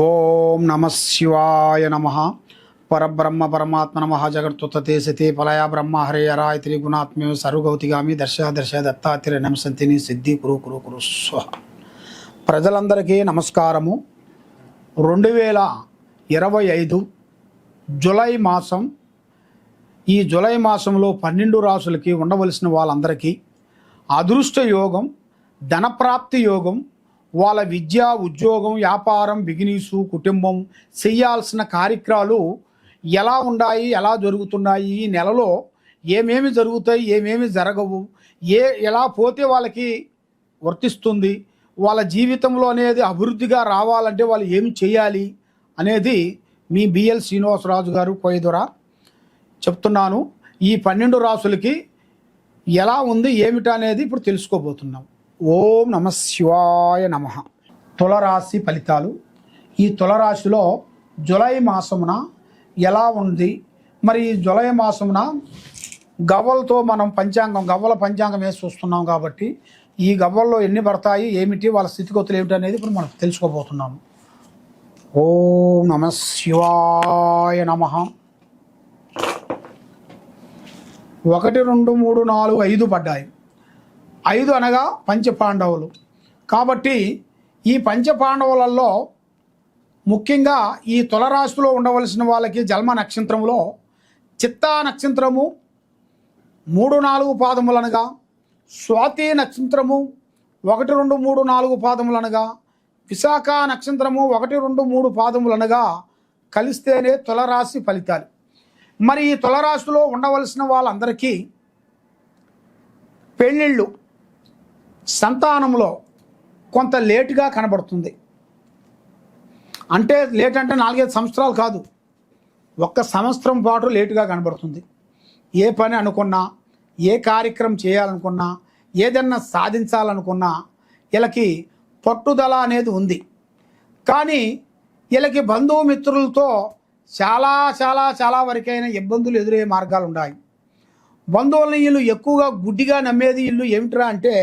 ఓం నమ శివాయ నమ. పరబ్రహ్మ పరమాత్మ నమ జగత్తుతే సతి పలయ బ్రహ్మ హరే హరాయ త్రిగుణాత్మ్య సర్వగౌతిగామి దర్శ దర్శ దత్తాత్రి నమసంతిని సిద్ధి కురు కురు కురు స్వ. ప్రజలందరికీ నమస్కారము. రెండు వేల ఇరవై ఐదు జులై మాసం ఈ జులై మాసంలో పన్నెండు రాసులకి ఉండవలసిన వాళ్ళందరికీ అదృష్ట యోగం ధనప్రాప్తి యోగం వాళ్ళ విద్య ఉద్యోగం వ్యాపారం బిజినెస్ కుటుంబం చేయాల్సిన కార్యక్రమాలు ఎలా ఉన్నాయి ఎలా జరుగుతున్నాయి ఈ నెలలో ఏమేమి జరుగుతాయి ఏమేమి జరగవు ఏ ఎలా పోతే వాళ్ళకి వర్తిస్తుంది వాళ్ళ జీవితంలో అనేది అభివృద్ధిగా రావాలంటే వాళ్ళు ఏమి చేయాలి అనేది మీ బిఎల్ శ్రీనివాసరాజు గారు కోయదుర చెప్తున్నాను. ఈ పన్నెండు రాసులకి ఎలా ఉంది ఏమిటనేది ఇప్పుడు తెలుసుకోబోతున్నాం. ఓం నమ శివాయ నమ. తులరాశి ఫలితాలు. ఈ తులరాశిలో జులై మాసమున ఎలా ఉంది? మరి ఈ జులై మాసమున గవ్వలతో మనం పంచాంగం గవ్వల పంచాంగం వేసి చూస్తున్నాం కాబట్టి ఈ గవ్వల్లో ఎన్ని పడతాయి ఏమిటి వాళ్ళ స్థితిగతులు ఏమిటి అనేది ఇప్పుడు మనం తెలుసుకోబోతున్నాము. ఓం నమ శివాయ నమ. ఒకటి రెండు మూడు నాలుగు ఐదు పడ్డాయి. ఐదు అనగా పంచపాండవులు. కాబట్టి ఈ పంచపాండవులలో ముఖ్యంగా ఈ తులరాశిలో ఉండవలసిన వాళ్ళకి జన్మ నక్షత్రంలో చిత్తా నక్షత్రము మూడు నాలుగు పాదములనగా స్వాతి నక్షత్రము ఒకటి రెండు మూడు నాలుగు పాదములనగా విశాఖ నక్షత్రము ఒకటి రెండు మూడు పాదములనగా కలిస్తేనే తులరాశి ఫలితాలు. మరి ఈ తులరాశిలో ఉండవలసిన వాళ్ళందరికీ పెళ్ళిళ్ళు సంతానంలో కొంత లేటుగా కనబడుతుంది. అంటే లేట్ అంటే నాలుగైదు సంవత్సరాలు కాదు. ఒక్క సంవత్సరం పాటు లేటుగా కనబడుతుంది. ఏ పని అనుకున్నా ఏ కార్యక్రమం చేయాలనుకున్నా ఏదన్నా సాధించాలనుకున్నా వీళ్ళకి పట్టుదల అనేది ఉంది. కానీ వీళ్ళకి బంధుమిత్రులతో చాలా చాలా చాలా వరకైన ఇబ్బందులు ఎదురయ్యే మార్గాలు ఉన్నాయి బంధువులని వీళ్ళు ఎక్కువగా గుడ్డిగా నమ్మేది వీళ్ళు ఏమిట్రా అంటే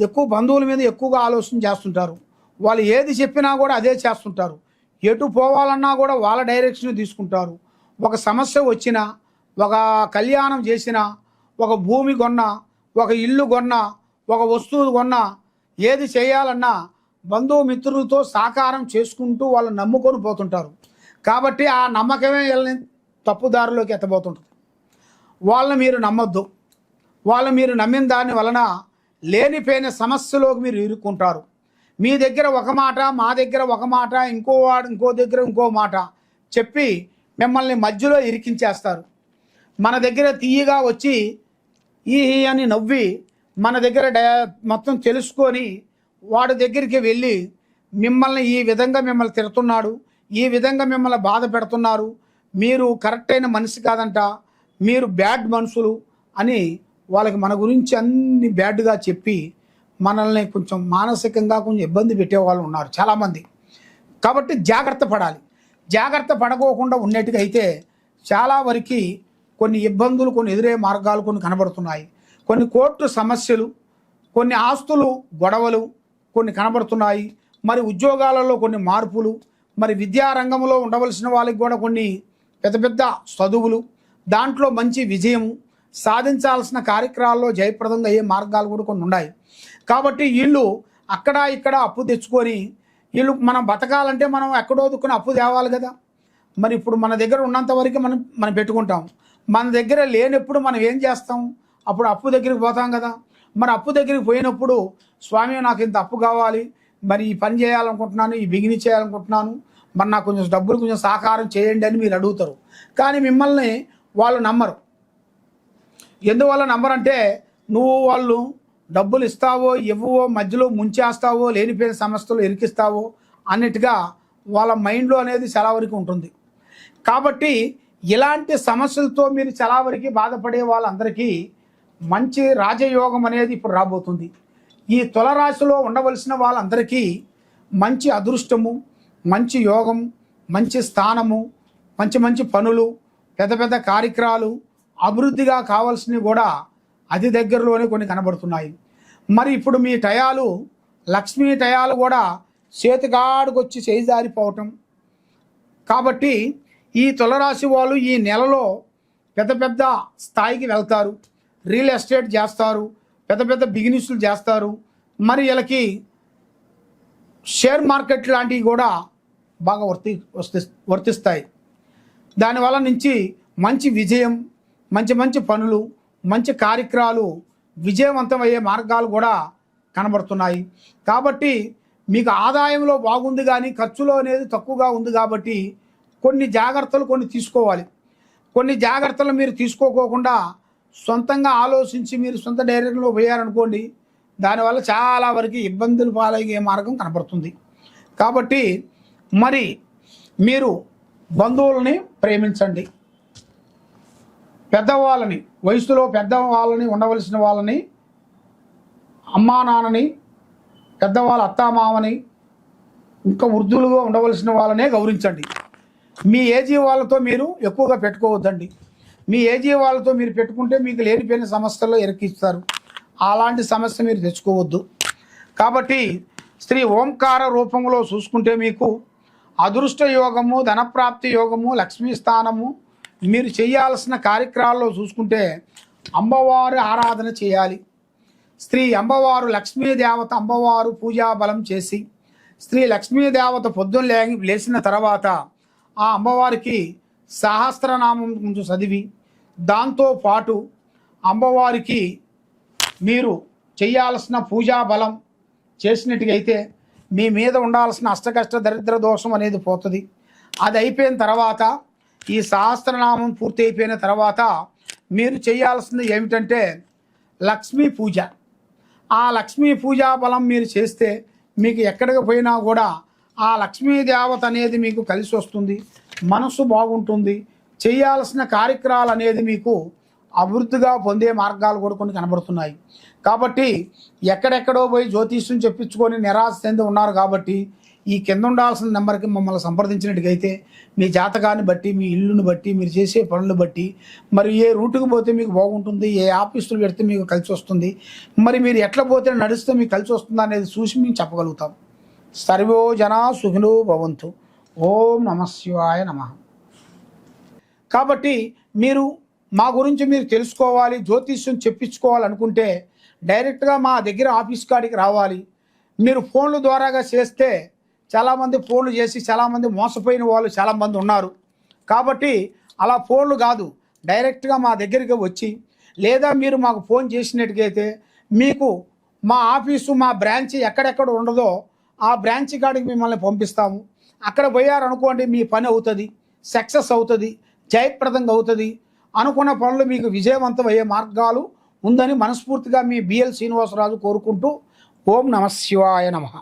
ఎక్కువ బంధువుల మీద ఎక్కువగా ఆలోచన చేస్తుంటారు. వాళ్ళు ఏది చెప్పినా కూడా అదే చేస్తుంటారు. ఎటు పోవాలన్నా కూడా వాళ్ళ డైరెక్షన్ తీసుకుంటారు. ఒక సమస్య వచ్చినా ఒక కళ్యాణం చేసినా ఒక భూమి కొన్నా ఒక ఇల్లు కొన్నా ఒక వస్తువు కొన్నా ఏది చేయాలన్నా బంధుమిత్రులతో సాకారం చేసుకుంటూ వాళ్ళు నమ్ముకొని పోతుంటారు. కాబట్టి ఆ నమ్మకమే వీళ్ళని తప్పుదారిలోకి ఎత్తబోతుంటుంది. వాళ్ళని మీరు నమ్మొద్దు. వాళ్ళు మీరు నమ్మిన దాని వలన లేనిపోయిన సమస్యలోకి మీరు ఇరుక్కుంటారు. మీ దగ్గర ఒక మాట మా దగ్గర ఒక మాట ఇంకో వాడు ఇంకో దగ్గర ఇంకో మాట చెప్పి మిమ్మల్ని మధ్యలో ఇరికించేస్తారు. మన దగ్గర తీయగా వచ్చి ఈ అని నవ్వి మన దగ్గర డయా మొత్తం తెలుసుకొని వాడి దగ్గరికి వెళ్ళి మిమ్మల్ని ఈ విధంగా మిమ్మల్ని తిడుతున్నాడు ఈ విధంగా మిమ్మల్ని బాధ పెడుతున్నారు మీరు కరెక్ట్ అయిన మనిషి కాదంట మీరు బ్యాడ్ మనుషులు అని వాళ్ళకి మన గురించి అన్ని బ్యాడ్గా చెప్పి మనల్ని కొంచెం మానసికంగా కొంచెం ఇబ్బంది పెట్టే వాళ్ళు ఉన్నారు చాలామంది. కాబట్టి జాగ్రత్త పడాలి. జాగ్రత్త పడకోకుండా ఉన్నట్టుగా అయితే చాలా వరకు కొన్ని ఇబ్బందులు కొన్ని ఎదురే మార్గాలు కొన్ని కనబడుతున్నాయి. కొన్ని కోర్టు సమస్యలు కొన్ని ఆస్తులు గొడవలు కొన్ని కనబడుతున్నాయి. మరి ఉద్యోగాలలో కొన్ని మార్పులు మరి విద్యారంగంలో ఉండవలసిన వాళ్ళకి కూడా కొన్ని పెద్ద పెద్ద చదువులు దాంట్లో మంచి విజయము సాధించాల్సిన కార్యక్రమాల్లో జయప్రదంగా అయ్యే మార్గాలు కూడా కొన్ని ఉన్నాయి. కాబట్టి వీళ్ళు అక్కడ ఇక్కడ అప్పు తెచ్చుకొని వీళ్ళు మనం బతకాలంటే మనం ఎక్కడో దుక్కుని అప్పు తేవాలి కదా. మరి ఇప్పుడు మన దగ్గర ఉన్నంత వరకు మనం మనం పెట్టుకుంటాం. మన దగ్గర లేనప్పుడు మనం ఏం చేస్తాం? అప్పుడు అప్పు దగ్గరికి పోతాం కదా. మరి అప్పు దగ్గరికి పోయినప్పుడు స్వామి నాకు ఇంత అప్పు కావాలి. మరి ఈ పని చేయాలనుకుంటున్నాను ఈ బిగిని చేయాలనుకుంటున్నాను. మరి నాకు కొంచెం డబ్బులు కొంచెం సహకారం చేయండి అని మీరు అడుగుతారు. కానీ మిమ్మల్ని వాళ్ళు నమ్మరు. ఎందువల్ల నమ్మరంటే నువ్వు వాళ్ళు డబ్బులు ఇస్తావో ఇవ్వవో మధ్యలో ముంచేస్తావో లేనిపోయిన సమస్యలు ఇరికిస్తావో అన్నట్టుగా వాళ్ళ మైండ్లో అనేది చాలా వరకు ఉంటుంది. కాబట్టి ఇలాంటి సమస్యలతో మీరు చాలా వరకు బాధపడే వాళ్ళందరికీ మంచి రాజయోగం అనేది ఇప్పుడు రాబోతుంది. ఈ తులరాశిలో ఉండవలసిన వాళ్ళందరికీ మంచి అదృష్టము మంచి యోగం మంచి స్థానము మంచి మంచి పనులు పెద్ద పెద్ద కార్యక్రమాలు అభివృద్ధిగా కావాల్సినవి కూడా అతి దగ్గరలోనే కొన్ని కనబడుతున్నాయి. మరి ఇప్పుడు మీ టయాలు లక్ష్మీ టయాలు కూడా చేతిగాడికి వచ్చి కాబట్టి ఈ తులరాశి వాళ్ళు ఈ నెలలో పెద్ద పెద్ద స్థాయికి వెళ్తారు. రియల్ ఎస్టేట్ చేస్తారు. పెద్ద పెద్ద బిజినెస్లు చేస్తారు. మరి వీళ్ళకి షేర్ మార్కెట్ లాంటివి కూడా బాగా వర్తి వర్తి వర్తిస్తాయి. దానివల్ల నుంచి మంచి విజయం మంచి మంచి పనులు మంచి కార్యక్రమాలు విజయవంతమయ్యే మార్గాలు కూడా కనబడుతున్నాయి. కాబట్టి మీకు ఆదాయంలో బాగుంది కానీ ఖర్చులో అనేది తక్కువగా ఉంది కాబట్టి కొన్ని జాగ్రత్తలు కొన్ని తీసుకోవాలి. కొన్ని జాగ్రత్తలు మీరు తీసుకోకోకుండా సొంతంగా ఆలోచించి మీరు సొంత డైరెక్షన్లో పోయారనుకోండి దానివల్ల చాలా వరకు ఇబ్బందులు పాలయ్యే మార్గం కనబడుతుంది. కాబట్టి మరి మీరు బంధువులని ప్రేమించండి. పెద్దవాళ్ళని వయసులో పెద్దవాళ్ళని ఉండవలసిన వాళ్ళని అమ్మా నాన్నని పెద్దవాళ్ళ అత్తామామని ఇంకా వృద్ధులుగా ఉండవలసిన వాళ్ళనే గౌరవించండి. మీ ఏజీ వాళ్ళతో మీరు ఎక్కువగా పెట్టుకోవద్దండి. మీ ఏజీ వాళ్ళతో మీరు పెట్టుకుంటే మీకు లేనిపోయిన సమస్యల్లో ఇరకిస్తారు అలాంటి సమస్య మీరు తెచ్చుకోవద్దు. కాబట్టి స్త్రీ ఓంకార రూపంలో చూసుకుంటే మీకు అదృష్ట యోగము ధనప్రాప్తి యోగము లక్ష్మీ స్థానము మీరు చేయాల్సిన కార్యక్రమాల్లో చూసుకుంటే అమ్మవారు ఆరాధన చేయాలి. స్త్రీ అమ్మవారు లక్ష్మీ దేవత అమ్మవారు పూజా బలం చేసి స్త్రీ లక్ష్మీ దేవత పొద్దున్న లే లేచిన తర్వాత ఆ అమ్మవారికి సహస్రనామం కొంచెం చదివి దాంతో పాటు అమ్మవారికి మీరు చేయాల్సిన పూజా బలం చేసినట్టుగైతే మీ మీద ఉండాల్సిన అష్టకష్ట దరిద్ర దోషం అనేది పోతుంది. అది అయిపోయిన తర్వాత ఈ సహస్రనామం పూర్తి అయిపోయిన తర్వాత మీరు చేయాల్సింది ఏమిటంటే లక్ష్మీ పూజ. ఆ లక్ష్మీ పూజా బలం మీరు చేస్తే మీకు ఎక్కడికి పోయినా కూడా ఆ లక్ష్మీ దేవత అనేది మీకు కలిసి వస్తుంది మనసు బాగుంటుంది చేయాల్సిన కార్యక్రమాలు అనేది మీకు అభివృద్ధిగా పొందే మార్గాలు కూడా కొన్ని కనబడుతున్నాయి. కాబట్టి ఎక్కడెక్కడో పోయి జ్యోతిష్యం చెప్పించుకొని నిరాశ చెంది ఉన్నారు కాబట్టి ఈ కింద ఉండాల్సిన నెంబర్కి మమ్మల్ని సంప్రదించినట్టుగైతే మీ జాతకాన్ని బట్టి మీ ఇల్లుని బట్టి మీరు చేసే పనులు బట్టి మరి ఏ రూటుకు పోతే మీకు బాగుంటుంది ఏ ఆఫీసులు పెడితే మీకు కలిసి వస్తుంది మరి మీరు ఎట్లా పోతే నడిస్తే మీకు కలిసి వస్తుంది అనేది చూసి మేము చెప్పగలుగుతాం. సర్వో జనా సుఖినో భవంతు. ఓం నమ శివాయ నమ. కాబట్టి మీరు మా గురించి మీరు తెలుసుకోవాలి జ్యోతిష్యం చెప్పించుకోవాలనుకుంటే డైరెక్ట్గా మా దగ్గర ఆఫీస్ కాడికి రావాలి. మీరు ఫోన్ల ద్వారాగా చేస్తే చాలామంది ఫోన్లు చేసి చాలామంది మోసపోయిన వాళ్ళు చాలామంది ఉన్నారు. కాబట్టి అలా ఫోన్లు కాదు. డైరెక్ట్గా మా దగ్గరికి వచ్చి లేదా మీరు మాకు ఫోన్ చేసినట్టుగైతే మీకు మా ఆఫీసు మా బ్రాంచ్ ఎక్కడెక్కడ ఉండదో ఆ బ్రాంచ్ కాడికి మిమ్మల్ని పంపిస్తాము. అక్కడ పోయారనుకోండి మీ పని అవుతుంది సక్సెస్ అవుతుంది జయప్రదంగా అవుతుంది. అనుకున్న పనులు మీకు విజయవంతం అయ్యే మార్గాలు ఉందని మనస్ఫూర్తిగా మీ బిఎల్ శ్రీనివాసరాజు కోరుకుంటూ ఓం నమ శివాయ నమః.